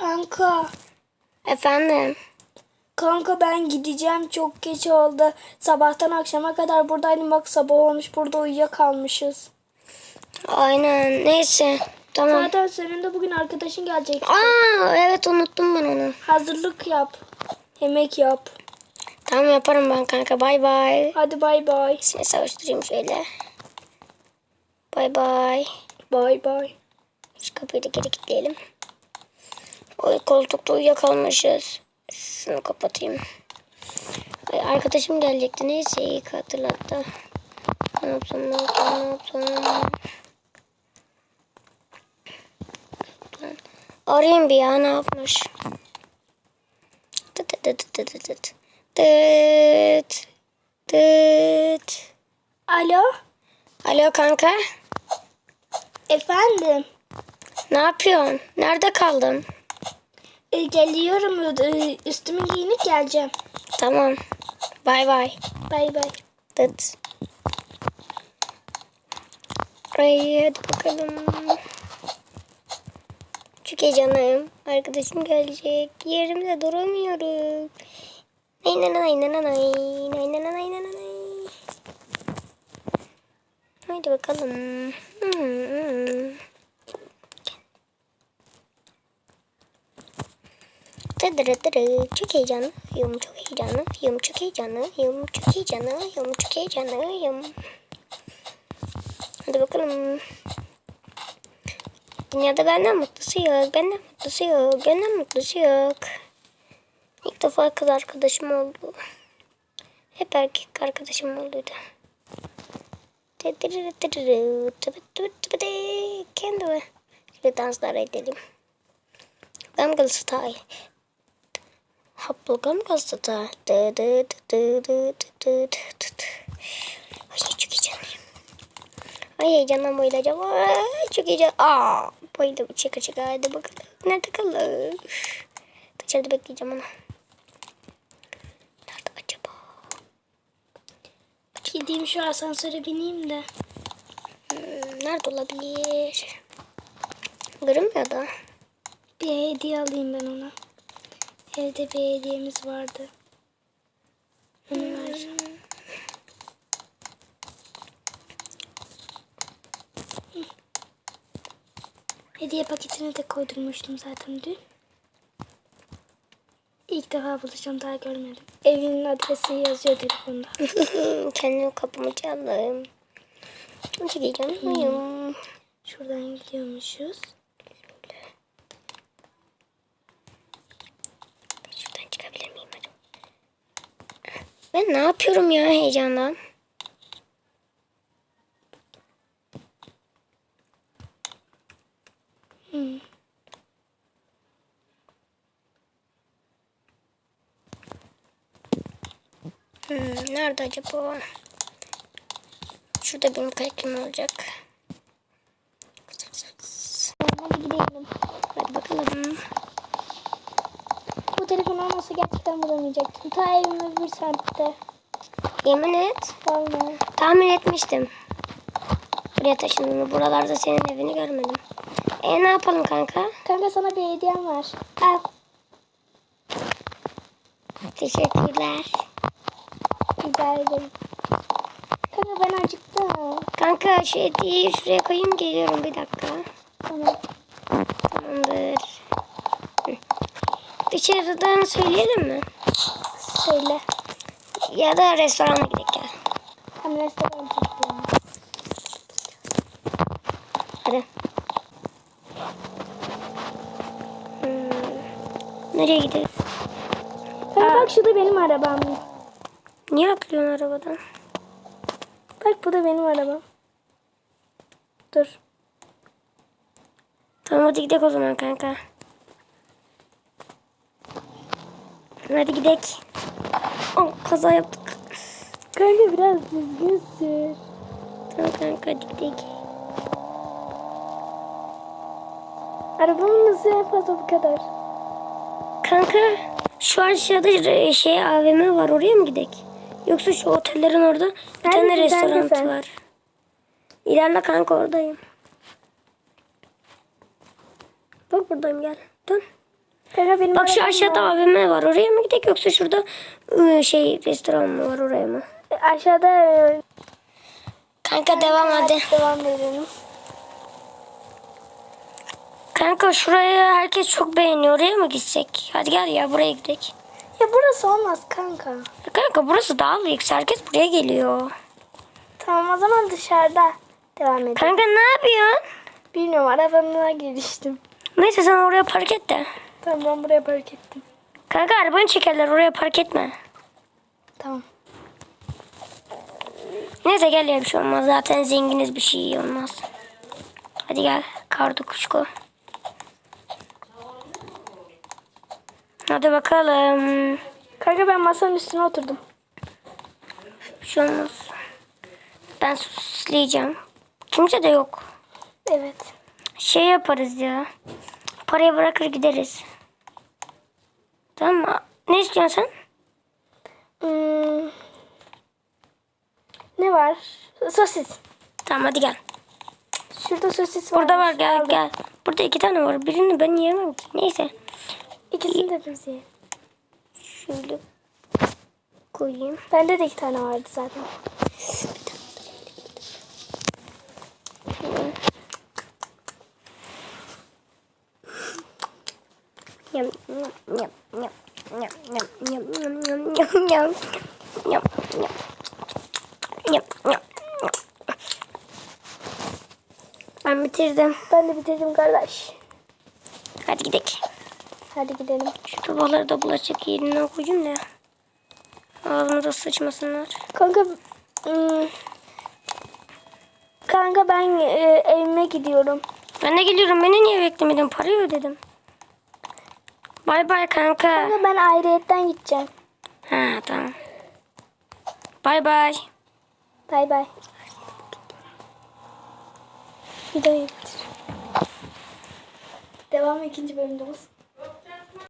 Kanka. Efendim. Kanka ben gideceğim çok geç oldu. Sabahtan akşama kadar buradaydım bak sabah olmuş burada uyuyakalmışız. Aynen. Neyse. Tamam. Zaten senin de bugün arkadaşın gelecek. Aa evet unuttum ben onu. Hazırlık yap. Yemek yap. Tamam yaparım ben kanka. Bay bay. Hadi bay bay. Seni savaştırayım şöyle. Bay bay. Bay bay. Şu kapıyı da geri kilitleyelim. Oy koltukta uyuyakalmışız. Şunu kapatayım. Ay, arkadaşım gelecekti. Neyse iyi hatırlattı. Ne yapsam ne yapsam ne yapsam. Arayayım bir ya ne yapmış. Tıt tıt tıt tıt tıt. Tıt. Tıt. Alo. Alo kanka. Efendim. Ne yapıyorsun? Nerede kaldın? E, geliyorum. Üstümü giyinip geleceğim. Tamam. Bay bay. Bay bay. Dıt. Ay hadi bakalım. Çok heyecanlıyım. Arkadaşım gelecek. Yerimde duramıyorum. Ay nanay nanay nanay nanay nanay nanay Haydi bakalım. Hmm. hmm. Tıdırı dırı. Çok heyecanlıyım, çok heyecanlıyım, çok heyecanlıyım, çok heyecanlıyım, çok heyecanlıyım. Hadi bakalım. Dünyada benden mutlusu yok, benden mutlusu yok, benden mutlusu yok. İlk defa kız arkadaşım oldu. Hep erkek arkadaşım olduydu. Kendime. Şöyle danslar edelim. Gangnam Style. Bubblegum gazetesi. Dı dı dı dı dı dı dı dı. Ay çok heyecanlıyım. Ay heyecandan bayılacağım. Ay çok heyecan. Aa bayıldım. Çıka çıka hadi bakalım. Nerede kalır? Dışarıda bekleyeceğim onu. Nerede acaba? Gideyim şu asansöre bineyim de. Hmm, nerede olabilir? Görünmüyor da. Bir hediye alayım ben ona. Evde bir hediyemiz vardı. Ver. Hı. Hediye paketine de koydurmuştum zaten dün. İlk defa bulacağım daha görmedim. Evinin adresi yazıyor telefonda. Kendim kapımı çaldım. Çok heyecanlıyım. Şuradan gidiyormuşuz. Şuradan çıkabilir miyim acaba? Ben ne yapıyorum ya heyecandan? Hı. Hmm, nerede acaba? Şurada benim kaykım olacak. Hadi gidelim. Hadi bakalım. Telefon olmasa gerçekten bulamayacaktım. Ta evime bir semtte. Yemin et. Vallahi. Tahmin etmiştim. Buraya taşındığını. Buralarda senin evini görmedim. E ne yapalım kanka? Kanka sana bir hediyem var. Al. Teşekkürler. Rica ederim. Kanka ben acıktım. Kanka şu hediyeyi şuraya koyayım geliyorum bir dakika. Tamam. Dışarıdan söyleyelim mi? Söyle. Ya da restorana gidelim. Hem restoran tuttum. Hadi. Hmm. Nereye gidiyoruz? Kanka bak şu da benim arabam. Niye atlıyorsun arabadan? Bak bu da benim arabam. Dur. Tamam hadi gidelim o zaman kanka. Hadi gidelim. Oh, kaza yaptık. Kanka biraz düzgün sür. Tamam kanka hadi gidelim. Arabamın nasıl yapmadı bu kadar? Kanka şu aşağıda re- şey AVM var oraya mı gidelim? Yoksa şu otellerin orada bir tane restoran var. İlerle kanka oradayım. Bak buradayım gel. Dön. Kanka benim Bak şu aşağıda var. AVM var. Oraya mı gidelim yoksa şurada ıı, şey restoran mı var oraya mı? Aşağıda e, Kanka devam hadi. devam edelim. Kanka şurayı herkes çok beğeniyor. Oraya mı gitsek? Hadi gel ya buraya gidelim. Ya burası olmaz kanka. Kanka burası daha lüks. Herkes buraya geliyor. Tamam o zaman dışarıda devam edelim. Kanka ne yapıyorsun? Bilmiyorum arabamla giriştim. Neyse sen oraya park et de. Tamam ben buraya park ettim. Kanka arabanı çekerler oraya park etme. Tamam. Neyse gel ya bir şey olmaz. Zaten zenginiz bir şey olmaz. Hadi gel kardı kuşku. Hadi bakalım. Kanka ben masanın üstüne oturdum. Bir şey olmaz. Ben süsleyeceğim. Kimse de yok. Evet. Şey yaparız ya. Parayı bırakır gideriz. Tamam mı? Ne istiyorsun sen? Hmm. Ne var? Sosis. Tamam hadi gel. Şurada sosis var. Burada var gel Aldım. gel. Burada iki tane var. Birini ben yiyemem ki. Neyse. İkisini de biz yiyelim. Şöyle koyayım. Bende de iki tane vardı zaten. Yum, yum, yum. Yum, yum. Yum, yum, yum. Ben bitirdim. Ben de bitirdim kardeş. Hadi gidelim. Hadi gidelim. Şu tubaları da bulaşık yerine koyayım da. Ağzımıza sıçmasınlar. Kanka hmm, Kanka ben e, evime gidiyorum. Ben de geliyorum. Beni niye beklemedin? Parayı ödedim. Bay bay kanka. Kanka ben ayrıyetten gideceğim. Ha tamam. Bay bay. Bay bay. Videoyu bitir. Devam ikinci bölümde olsun.